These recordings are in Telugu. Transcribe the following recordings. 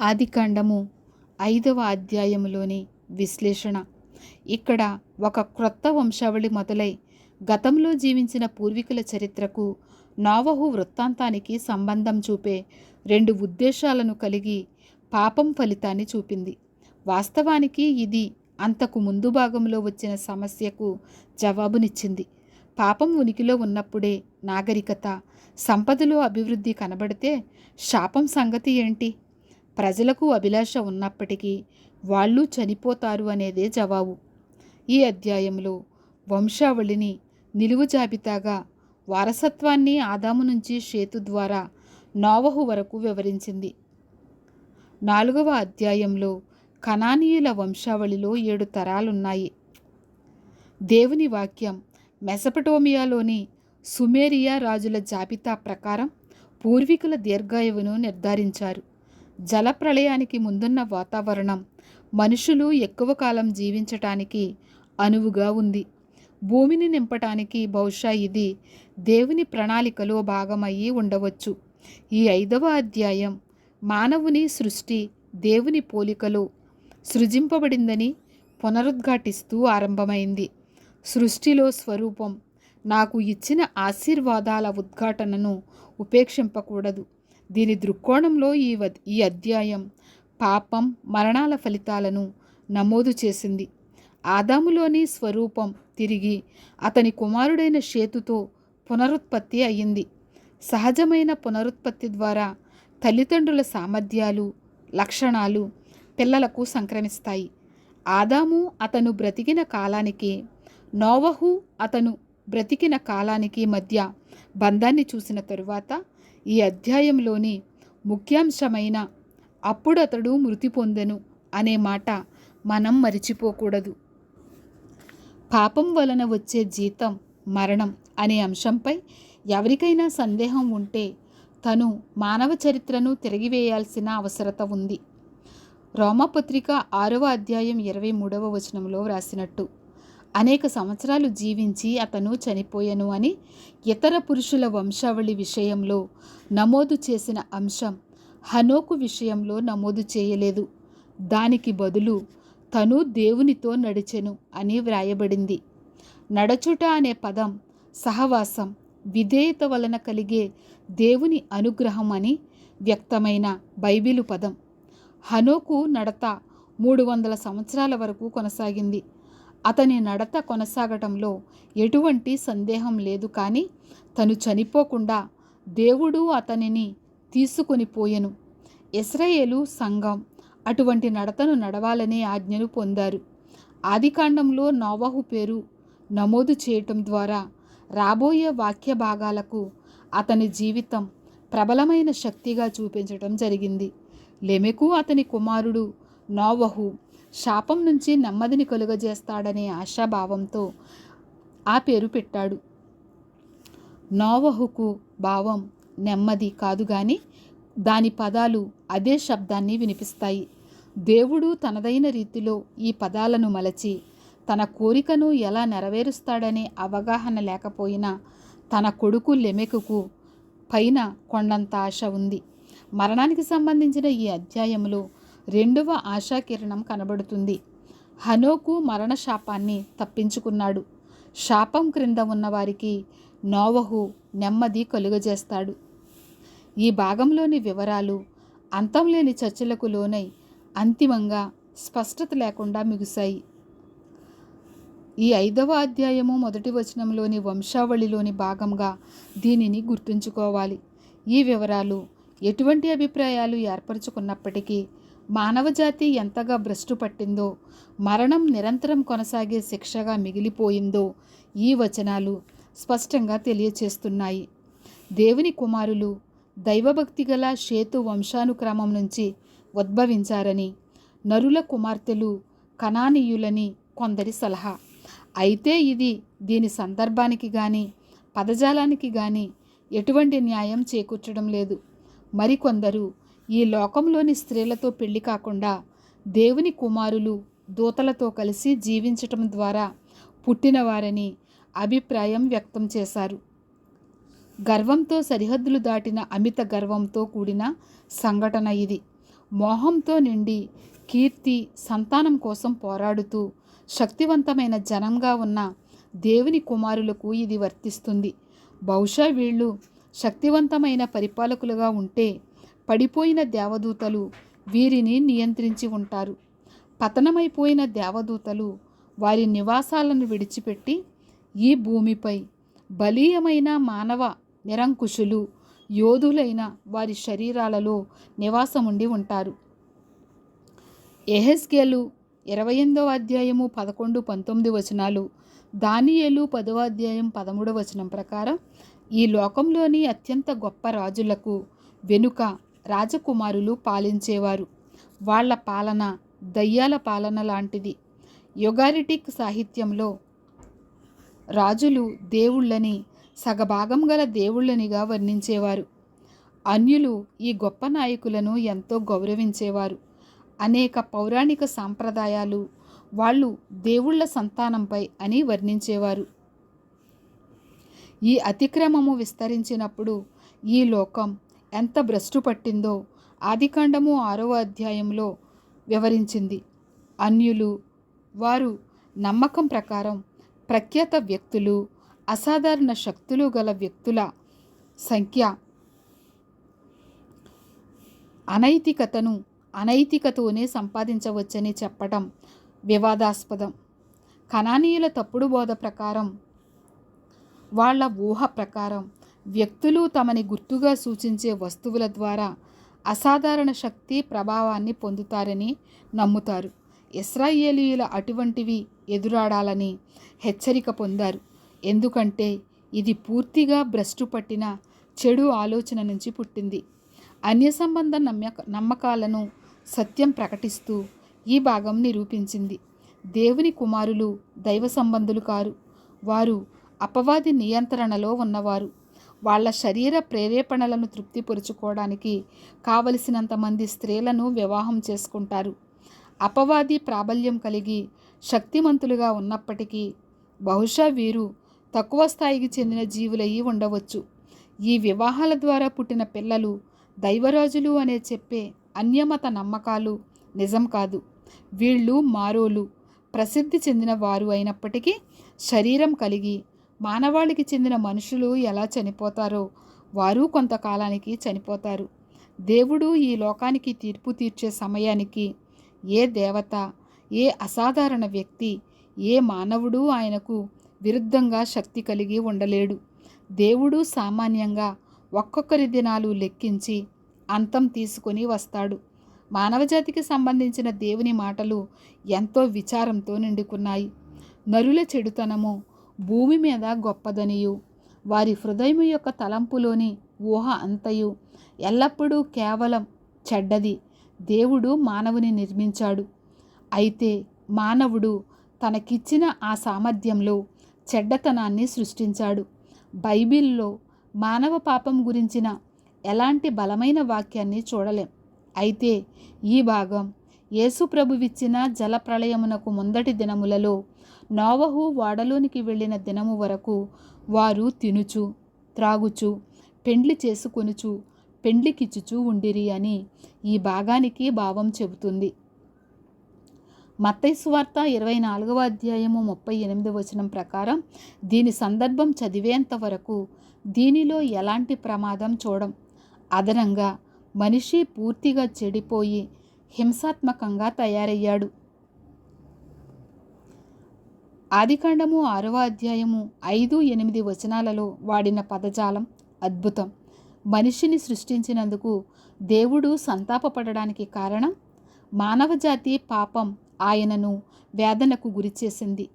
ఆదికాండము ఐదవ అధ్యాయములోని విశ్లేషణ. ఇక్కడ ఒక క్రొత్త వంశావళి మొదలై గతంలో జీవించిన పూర్వీకుల చరిత్రకు నోవహు వృత్తాంతానికి సంబంధం చూపే రెండు ఉద్దేశాలను కలిగి పాపం ఫలితాన్ని చూపింది. వాస్తవానికి ఇది అంతకు ముందు భాగంలో వచ్చిన సమస్యకు జవాబునిచ్చింది. పాపం ఉనికిలో ఉన్నప్పుడే నాగరికత సంపదలో అభివృద్ధి కనబడితే శాపం సంగతి ఏంటి? ప్రజలకు అభిలాష ఉన్నప్పటికీ వాళ్ళు చనిపోతారు అనేదే జవాబు. ఈ అధ్యాయంలో వంశావళిని నిలువు జాబితాగా వారసత్వాన్ని ఆదాము నుంచి షేతు ద్వారా నోవహు వరకు వివరించింది. నాలుగవ అధ్యాయంలో కనానీయుల వంశావళిలో ఏడు తరాలున్నాయి. దేవుని వాక్యం మెసపటోమియాలోని సుమేరియా రాజుల జాబితా ప్రకారం పూర్వీకుల దీర్ఘాయువును నిర్ధారించారు. జలప్రళయానికి ముందున్న వాతావరణం మనుషులు ఎక్కువ కాలం జీవించటానికి అనువుగా ఉంది. భూమిని నింపటానికి బహుశా ఇది దేవుని ప్రణాళికలో భాగమయ్యి ఉండవచ్చు. ఈ ఐదవ అధ్యాయం మానవుని సృష్టి దేవుని పోలికలో సృజింపబడిందని పునరుద్ఘాటిస్తూ ఆరంభమైంది. సృష్టిలో స్వరూపం నాకు ఇచ్చిన ఆశీర్వాదాల ఉద్ఘాటనను ఉపేక్షింపకూడదు. దీని దృక్కోణంలో ఈ ఈ అధ్యాయం పాపం మరణాల ఫలితాలను నమోదు చేసింది. ఆదాములోని స్వరూపం తిరిగి అతని కుమారుడైన షేతుతో పునరుత్పత్తి అయ్యింది సహజమైన పునరుత్పత్తి ద్వారా తల్లిదండ్రుల సామర్థ్యాలు లక్షణాలు పిల్లలకు సంక్రమిస్తాయి. ఆదాము అతను బ్రతికిన కాలానికి నోవహు అతను బ్రతికిన కాలానికి మధ్య బంధాన్ని చూసిన తరువాత ఈ అధ్యాయంలోని ముఖ్యాంశమైన అప్పుడు అతడు మృతి పొందెను అనే మాట మనం మరిచిపోకూడదు. పాపం వలన వచ్చే జీతం మరణం అనే అంశంపై ఎవరికైనా సందేహం ఉంటే తను మానవ చరిత్రను తిరిగివేయాల్సిన అవసరత ఉంది. రోమపత్రిక ఆరవ అధ్యాయం ఇరవై మూడవ వచనంలో వ్రాసినట్టు అనేక సంవత్సరాలు జీవించి అతను చనిపోయెను అని ఇతర పురుషుల వంశావళి విషయంలో నమోదు చేసిన అంశం హనోకు విషయంలో నమోదు చేయలేదు. దానికి బదులు తను దేవునితో నడిచెను అని వ్రాయబడింది. నడచుట అనే పదం సహవాసం విధేయత వలన కలిగే దేవుని అనుగ్రహం అని వ్యక్తమైన బైబిలు పదం. హనోకు నడత మూడు వందల సంవత్సరాల వరకు కొనసాగింది. అతని నడత కొనసాగటంలో ఎటువంటి సందేహం లేదు కానీ తను చనిపోకుండా దేవుడు అతనిని తీసుకొని పోయెను. ఇస్రాయేలు సంఘం అటువంటి నడతను నడవాలనే ఆజ్ఞను పొందారు. ఆదికాండంలో నోవహు పేరు నమోదు చేయటం ద్వారా రాబోయే వాక్య భాగాలకు అతని జీవితం ప్రబలమైన శక్తిగా చూపించటం జరిగింది. లెమెకు అతని కుమారుడు నోవహు శాపం నుంచి నెమ్మదిని కలుగజేస్తాడనే ఆశాభావంతో ఆ పేరు పెట్టాడు. నోవహుకు భావం నెమ్మది కాదు కానీ దాని పదాలు అదే శబ్దాన్ని వినిపిస్తాయి. దేవుడు తనదైన రీతిలో ఈ పదాలను మలచి తన కోరికను ఎలా నెరవేరుస్తాడనే అవగాహన లేకపోయినా తన కొడుకు లెమెకుకు పైన కొండంత ఆశ ఉంది. మరణానికి సంబంధించిన ఈ అధ్యాయంలో రెండవ ఆశాకిరణం కనబడుతుంది. హనోకు మరణ శాపాన్ని తప్పించుకున్నాడు. శాపం క్రింద ఉన్నవారికి నోవహు నెమ్మది కలుగజేస్తాడు. ఈ భాగంలోని వివరాలు అంతం లేని చర్చలకు లోనై అంతిమంగా స్పష్టత లేకుండా మిగుసాయి ఈ ఐదవ అధ్యాయము మొదటి వచనంలోని వంశావళిలోని భాగంగా దీనిని గుర్తుంచుకోవాలి. ఈ వివరాలు ఎటువంటి అభిప్రాయాలు ఏర్పరచుకున్నప్పటికీ మానవజాతి ఎంతగా భ్రష్టు పట్టిందో మరణం నిరంతరం కొనసాగే శిక్షగా మిగిలిపోయిందో ఈ వచనాలు స్పష్టంగా తెలియచేస్తున్నాయి. దేవుని కుమారులు దైవభక్తి గల షేతు వంశానుక్రమం నుంచి ఉద్భవించారని నరుల కుమార్తెలు కణానీయులని కొందరి సలహా. అయితే ఇది దీని సందర్భానికి కానీ పదజాలానికి కానీ ఎటువంటి న్యాయం చేకూర్చడం లేదు. మరికొందరు ఈ లోకంలోని స్త్రీలతో పెళ్ళి కాకుండా దేవుని కుమారులు దూతలతో కలిసి జీవించటం ద్వారా పుట్టినవారని అభిప్రాయం వ్యక్తం చేశారు. గర్వంతో సరిహద్దులు దాటిన అమిత గర్వంతో కూడిన సంఘటన ఇది. మోహంతో నిండి కీర్తి సంతానం కోసం పోరాడుతూ శక్తివంతమైన జనంగా ఉన్న దేవుని కుమారులకు ఇది వర్తిస్తుంది. బహుశా వీళ్ళు శక్తివంతమైన పరిపాలకులుగా ఉంటే పడిపోయిన దేవదూతలు వీరిని నియంత్రించి ఉంటారు. పతనమైపోయిన దేవదూతలు వారి నివాసాలను విడిచిపెట్టి ఈ భూమిపై బలీయమైన మానవ నిరంకుశులు యోధులైన వారి శరీరాలలో నివాసముండి ఉంటారు. ఎహెస్కేలు ఇరవై ఎనిమిదవ అధ్యాయము పదకొండు పంతొమ్మిది వచనాలు దానియేలు పదవ అధ్యాయం పదమూడవ వచనం ప్రకారం ఈ లోకంలోని అత్యంత గొప్ప రాజులకు వెనుక రాజకుమారులు పాలించేవారు. వాళ్ళ పాలన దయ్యాల పాలన లాంటిది. యొగారిటిక్ సాహిత్యంలో రాజులు దేవుళ్ళని సగభాగం గల దేవుళ్ళనిగా వర్ణించేవారు. అన్యులు ఈ గొప్ప నాయకులను ఎంతో గౌరవించేవారు. అనేక పౌరాణిక సాంప్రదాయాలు వాళ్ళు దేవుళ్ళ సంతానంపై అని వర్ణించేవారు. ఈ అతిక్రమము విస్తరించినప్పుడు ఈ లోకం ఎంత భ్రష్టు పట్టిందో ఆదికాండము ఆరవ అధ్యాయంలో వివరించింది. అన్యులు వారు నమ్మకం ప్రకారం ప్రఖ్యాత వ్యక్తులు అసాధారణ శక్తులు గల వ్యక్తుల సంఖ్య అనైతికతను అనైతికతోనే సంపాదించవచ్చని చెప్పటం వివాదాస్పదం. కణానీయుల తప్పుడు బోధ ప్రకారం వాళ్ళ ఊహ ప్రకారం వ్యక్తులు తమని గుర్తుగా సూచించే వస్తువుల ద్వారా అసాధారణ శక్తి ప్రభావాన్ని పొందుతారని నమ్ముతారు. ఇస్రాయేలీయుల అటువంటివి ఎదురాడాలని హెచ్చరిక పొందారు. ఎందుకంటే ఇది పూర్తిగా భ్రష్టు పట్టిన చెడు ఆలోచన నుంచి పుట్టింది. అన్య సంబంధ నమ్మక నమ్మకాలను సత్యం ప్రకటిస్తూ ఈ భాగం నిరూపించింది. దేవుని కుమారులు దైవ సంబంధులు కారు. వారు అపవాది నియంత్రణలో ఉన్నవారు. వాళ్ళ శరీర ప్రేరేపణలను తృప్తిపరుచుకోవడానికి కావలసినంతమంది స్త్రీలను వివాహం చేసుకుంటారు. అపవాది ప్రాబల్యం కలిగి శక్తిమంతులుగా ఉన్నప్పటికీ బహుశా వీరు తక్కువ స్థాయికి చెందిన జీవులయ్యి ఉండవచ్చు. ఈ వివాహాల ద్వారా పుట్టిన పిల్లలు దైవరాజులు అనే చెప్పే అన్యమత నమ్మకాలు నిజం కాదు. వీళ్ళు మారోలు ప్రసిద్ధి చెందిన వారు అయినప్పటికీ శరీరం కలిగి మానవాళికి చెందిన మనుషులు ఎలా చనిపోతారో వారు కొంతకాలానికి చనిపోతారు. దేవుడు ఈ లోకానికి తీర్పు తీర్చే సమయానికి ఏ దేవత ఏ అసాధారణ వ్యక్తి ఏ మానవుడు ఆయనకు విరుద్ధంగా శక్తి కలిగి ఉండలేడు. దేవుడు సామాన్యంగా ఒక్కొక్కరి దినాలు లెక్కించి అంతం తీసుకొని వస్తాడు. మానవజాతికి సంబంధించిన దేవుని మాటలు ఎంతో విచారంతో నిండుకున్నాయి. నరుల చెడుతనము భూమి మీద గొప్పదనియు. వారి హృదయం యొక్క తలంపులోని ఊహ అంతయు. ఎల్లప్పుడూ కేవలం చెడ్డది. దేవుడు మానవుని నిర్మించాడు. అయితే మానవుడు తనకిచ్చిన ఆ సామర్థ్యంలో చెడ్డతనాన్ని సృష్టించాడు. బైబిల్లో మానవ పాపం గురించిన ఎలాంటి బలమైన వాక్యాన్ని చూడలేం. అయితే ఈ భాగం యేసుప్రభువిచ్చిన జలప్రళయమునకు ముందటి దినములలో నోవహు వాడలోనికి వెళ్ళిన దినము వరకు వారు తినుచు త్రాగుచు పెండ్లి చేసుకొనుచు పెండ్లికిచ్చుచూ ఉండిరి అని ఈ భాగానికి భావం చెబుతుంది. మత్తైస్వార్త ఇరవై నాలుగవ అధ్యాయము ముప్పై ఎనిమిది వచనం ప్రకారం దీని సందర్భం చదివేంత వరకు దీనిలో ఎలాంటి ప్రమాదం చూడం. అదనంగా మనిషి పూర్తిగా చెడిపోయి హింసాత్మకంగా తయారయ్యాడు. ఆదికాండము ఆరవ అధ్యాయము ఐదు ఎనిమిది వచనాలలో వాడిన పదజాలం అద్భుతం. మనిషిని సృష్టించినందుకు దేవుడు సంతాపపడడానికి కారణం మానవజాతి పాపం ఆయనను వేదనకు గురిచేసింది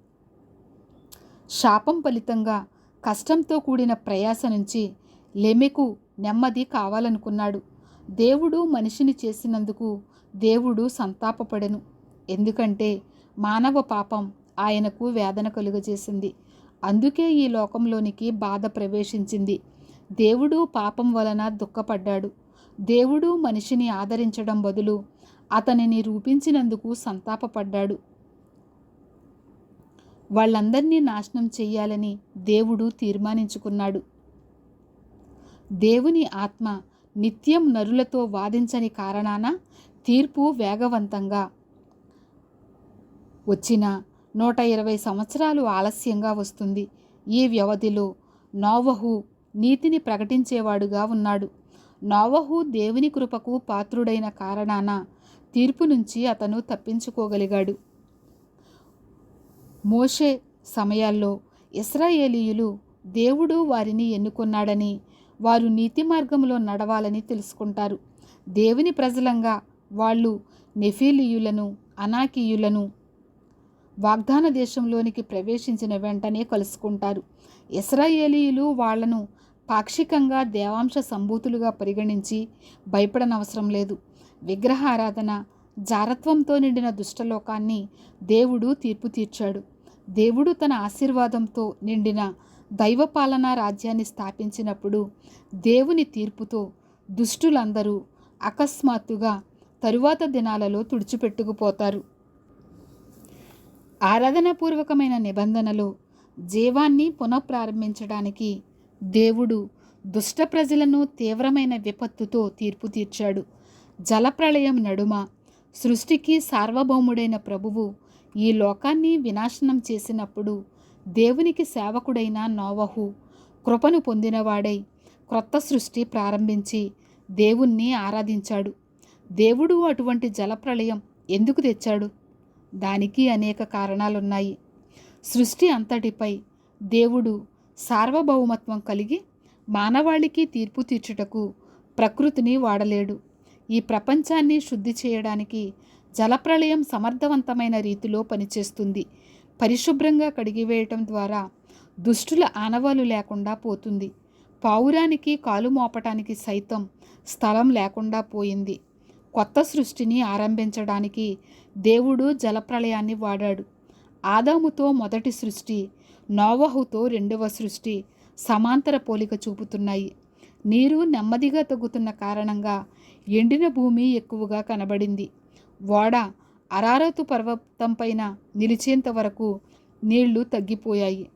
శాపం ఫలితంగా కష్టంతో కూడిన ప్రయాస నుంచి లెమెకు నెమ్మది కావాలనుకున్నాడు. దేవుడు మనిషిని చేసినందుకు దేవుడు సంతాపపడెను. ఎందుకంటే మానవ పాపం ఆయనకు వేదన కలుగజేసింది. అందుకే ఈ లోకంలోనికి బాధ ప్రవేశించింది. దేవుడు పాపం వలన దుఃఖపడ్డాడు. దేవుడు మనిషిని ఆదరించడం బదులు అతనిని రూపించినందుకు సంతాపపడ్డాడు. వాళ్ళందరినీ నాశనం చెయ్యాలని దేవుడు తీర్మానించుకున్నాడు. దేవుని ఆత్మ నిత్యం నరులతో వాదించని కారణాన తీర్పు వేగవంతంగా వచ్చిన నూట ఇరవై సంవత్సరాలు ఆలస్యంగా వస్తుంది. ఈ వ్యవధిలో నోవహు నీతిని ప్రకటించేవాడుగా ఉన్నాడు. నోవహు దేవుని కృపకు పాత్రుడైన కారణాన తీర్పు నుంచి అతను తప్పించుకోగలిగాడు. మోషే సమయాల్లో ఇస్రాయేలీయులు దేవుడు వారిని ఎన్నుకున్నాడని వారు నీతి మార్గంలో నడవాలని తెలుసుకుంటారు. దేవుని ప్రజలంగా వాళ్ళు నెఫీలియులను అనాకీయులను వాగ్దాన దేశంలోనికి ప్రవేశించిన వెంటనే కలుసుకుంటారు. ఇస్రాయేలీలు వాళ్ళను పాక్షికంగా దేవాంశ సంభూతులుగా పరిగణించి భయపడనవసరం లేదు. విగ్రహారాధన జారత్వంతో నిండిన దుష్టలోకాన్ని దేవుడు తీర్పు తీర్చాడు. దేవుడు తన ఆశీర్వాదంతో నిండిన దైవపాలనా రాజ్యాన్ని స్థాపించినప్పుడు దేవుని తీర్పుతో దుష్టులందరూ అకస్మాత్తుగా తరువాత దినాలలో తుడిచిపెట్టుకుపోతారు. ఆరాధనాపూర్వకమైన నిబంధనలో జీవాన్ని పునఃప్రారంభించడానికి దేవుడు దుష్ట ప్రజలను తీవ్రమైన విపత్తుతో తీర్పు తీర్చాడు. జలప్రళయం నడుమ సృష్టికి సార్వభౌముడైన ప్రభువు ఈ లోకాన్ని వినాశనం చేసినప్పుడు దేవునికి సేవకుడైన నోవహు కృపను పొందినవాడై క్రొత్త సృష్టి ప్రారంభించి దేవుణ్ణి ఆరాధించాడు. దేవుడు అటువంటి జలప్రళయం ఎందుకు తెచ్చాడు? దానికి అనేక కారణాలున్నాయి. సృష్టి అంతటిపై దేవుడు సార్వభౌమత్వం కలిగి మానవాళికి తీర్పు తీర్చుటకు ప్రకృతిని వాడలేడు. ఈ ప్రపంచాన్ని శుద్ధి చేయడానికి జలప్రళయం సమర్థవంతమైన రీతిలో పనిచేస్తుంది. పరిశుభ్రంగా కడిగివేయటం ద్వారా దుష్టుల ఆనవాలు లేకుండా పోతుంది. పావురానికి కాలు మోపటానికి సైతం స్థలం లేకుండా పోయింది. కొత్త సృష్టిని ఆరంభించడానికి దేవుడు జలప్రళయాన్ని వాడాడు. ఆదాముతో మొదటి సృష్టి నోవహుతో రెండవ సృష్టి సమాంతర పోలిక చూపుతున్నాయి. నీరు నెమ్మదిగా తగ్గుతున్న కారణంగా ఎండిన భూమి ఎక్కువగా కనబడింది. ఓడ అరారతు పర్వతంపైన నిలిచేంత వరకు నీళ్ళు తగ్గిపోయాయి.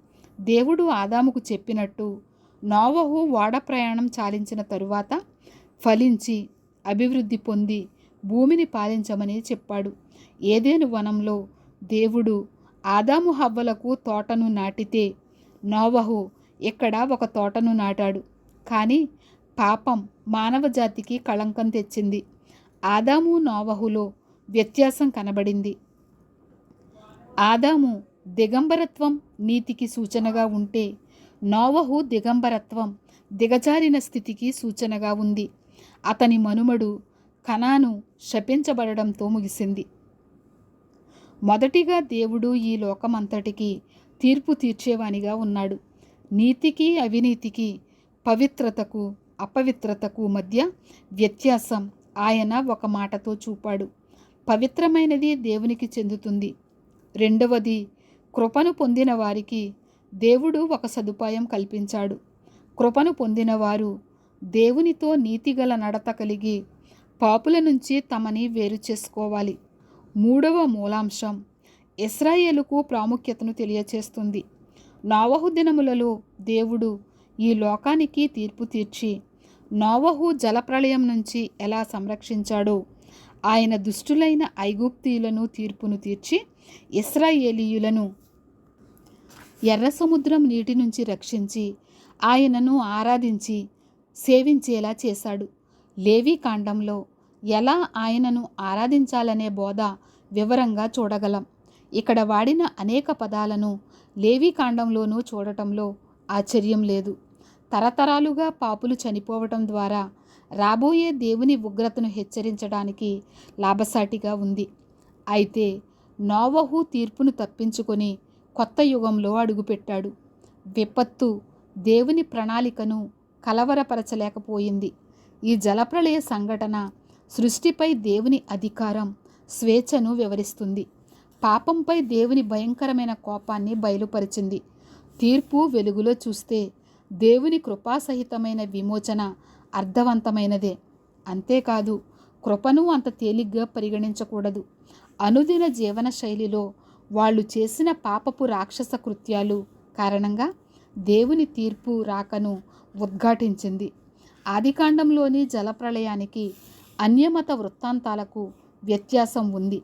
దేవుడు ఆదాముకు చెప్పినట్టు నోవహు ఓడ ప్రయాణం చాలించిన తరువాత ఫలించి అభివృద్ధి పొంది భూమిని పాలించమని చెప్పాడు. ఏదేను వనంలో దేవుడు ఆదాము హవ్వలకు తోటను నాటితే నోవహు ఇక్కడ ఒక తోటను నాటాడు. కానీ పాపం మానవ జాతికి కళంకం తెచ్చింది. ఆదాము నోవహులో వ్యత్యాసం కనబడింది. ఆదాము దిగంబరత్వం నీతికి సూచనగా ఉంటే నోవహు దిగంబరత్వం దిగజారిన స్థితికి సూచనగా ఉంది. అతని మనుమడు కణాను శపించబడడంతో ముగిసింది. మొదటిగా దేవుడు ఈ లోకమంతటికి తీర్పు తీర్చేవానిగా ఉన్నాడు. నీతికి అవినీతికి పవిత్రతకు అపవిత్రతకు మధ్య వ్యత్యాసం ఆయన ఒక మాటతో చూపాడు. పవిత్రమైనది దేవునికి చెందుతుంది. రెండవది కృపను పొందిన వారికి దేవుడు ఒక సదుపాయం కల్పించాడు. కృపను పొందినవారు దేవునితో నీతిగల నడత కలిగి పాపుల నుంచి తమని వేరు చేసుకోవాలి. మూడవ మూలాంశం. ఇస్రాయేలుకు ప్రాముఖ్యతను తెలియచేస్తుంది. నావహు దినములలో దేవుడు ఈ లోకానికి తీర్పు తీర్చి నోవహు జలప్రళయం నుంచి ఎలా సంరక్షించాడో ఆయన దుష్టులైన ఐగుప్తీయులను తీర్పును తీర్చి ఇస్రాయేలీయులను ఎర్ర సముద్రం నీటి నుంచి రక్షించి ఆయనను ఆరాధించి సేవించేలా చేశాడు. లేవీ కాండంలో ఎలా ఆయనను ఆరాధించాలనే బోధ వివరంగా చూడగలం. ఇక్కడ వాడిన అనేక పదాలను లేవీ కాండంలోనూ చూడటంలో ఆశ్చర్యం లేదు. తరతరాలుగా పాపులు చనిపోవటం ద్వారా రాబోయే దేవుని ఉగ్రతను హెచ్చరించడానికి లాభసాటిగా ఉంది. అయితే నోవహు తీర్పును తప్పించుకొని కొత్త యుగంలో అడుగుపెట్టాడు. విపత్తు దేవుని ప్రణాళికను కలవరపరచలేకపోయింది. ఈ జలప్రళయ సంఘటన సృష్టిపై దేవుని అధికారం స్వేచ్ఛను వివరిస్తుంది. పాపంపై దేవుని భయంకరమైన కోపాన్ని బయలుపరిచింది. తీర్పు వెలుగులో చూస్తే దేవుని కృపాసహితమైన విమోచన అర్థవంతమైనదే. అంతేకాదు కృపను అంత తేలిగ్గా పరిగణించకూడదు. అనుదిన జీవన శైలిలో వాళ్ళు చేసిన పాపపు రాక్షస కృత్యాలు కారణంగా దేవుని తీర్పు రాకను ఉద్ఘాటించింది. ఆదికాండంలోని జలప్రళయానికి అన్యమత వృత్తాంతాలకు వ్యత్యాసం ఉంది.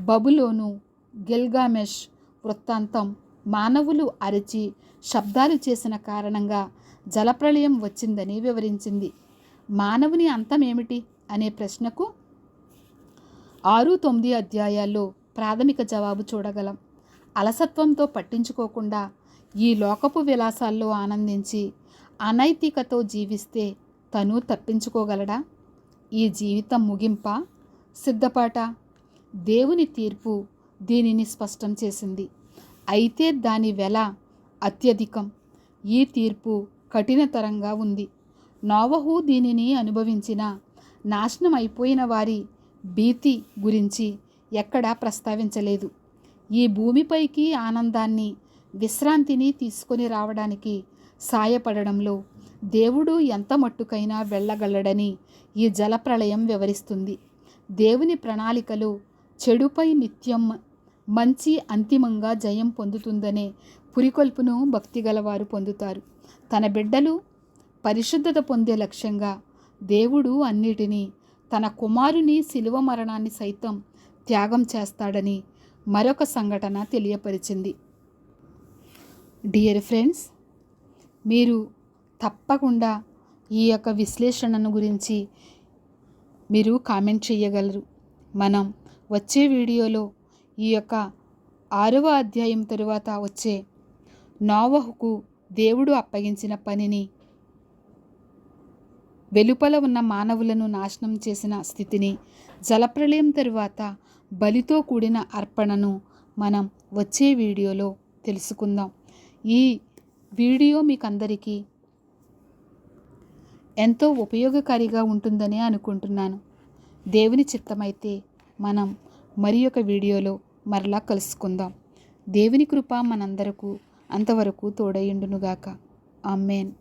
బబులోను గిల్గామెష్ వృత్తాంతం మానవులు అరిచి శబ్దాలు చేసిన కారణంగా జలప్రళయం వచ్చిందని వివరించింది. మానవుని అంతమేమిటి? అనే ప్రశ్నకు ఆరు తొమ్మిది అధ్యాయాల్లో ప్రాథమిక జవాబు చూడగలం. అలసత్వంతో పట్టించుకోకుండా ఈ లోకపు విలాసాల్లో ఆనందించి అనైతికతో జీవిస్తే తను తప్పించుకోగలడా? ఈ జీవితం ముగింప? సిద్ధపాట దేవుని తీర్పు దీనిని స్పష్టం చేసింది. అయితే దాని వెల అత్యధికం. ఈ తీర్పు కఠినతరంగా ఉంది. నోవహు దీనిని అనుభవించిన నాశనం అయిపోయిన వారి భీతి గురించి ఎక్కడా ప్రస్తావించలేదు. ఈ భూమిపైకి ఆనందాన్ని విశ్రాంతిని తీసుకొని రావడానికి సాయపడడంలో దేవుడు ఎంత మట్టుకైనా వెళ్ళగలడని ఈ జలప్రళయం వివరిస్తుంది. దేవుని ప్రణాళికలో చెడుపై నిత్యం మంచి అంతిమంగా జయం పొందుతుందనే పురికొల్పును భక్తిగలవారు పొందుతారు. తన బిడ్డలు పరిశుద్ధత పొందే లక్ష్యంగా దేవుడు అన్నిటినీ తన కుమారుని శిలువ మరణాన్ని సైతం త్యాగం చేస్తాడని మరొక సంఘటన తెలియపరిచింది. డియర్ ఫ్రెండ్స్ మీరు తప్పకుండా ఈ యొక్క విశ్లేషణను గురించి మీరు కామెంట్ చేయగలరు. మనం వచ్చే వీడియోలో ఈ యొక్క ఆరవ అధ్యాయం తరువాత వచ్చే నోవహుకు దేవుడు అప్పగించిన పనిని వెలుపల ఉన్న మానవులను నాశనం చేసిన స్థితిని జలప్రలయం తరువాత బలితో కూడిన అర్పణను మనం వచ్చే వీడియోలో తెలుసుకుందాం. ఈ వీడియో మీకు అందరికీ ఎంతో ఉపయోగకారిగా ఉంటుందని అనుకుంటున్నాను. దేవుని చిత్తమైతే మనం మరి ఒక వీడియోలో మరలా కలుసుకుందాం. దేవుని కృప మనందరకు అంతవరకు తోడయుండునుగాక. ఆమెన్.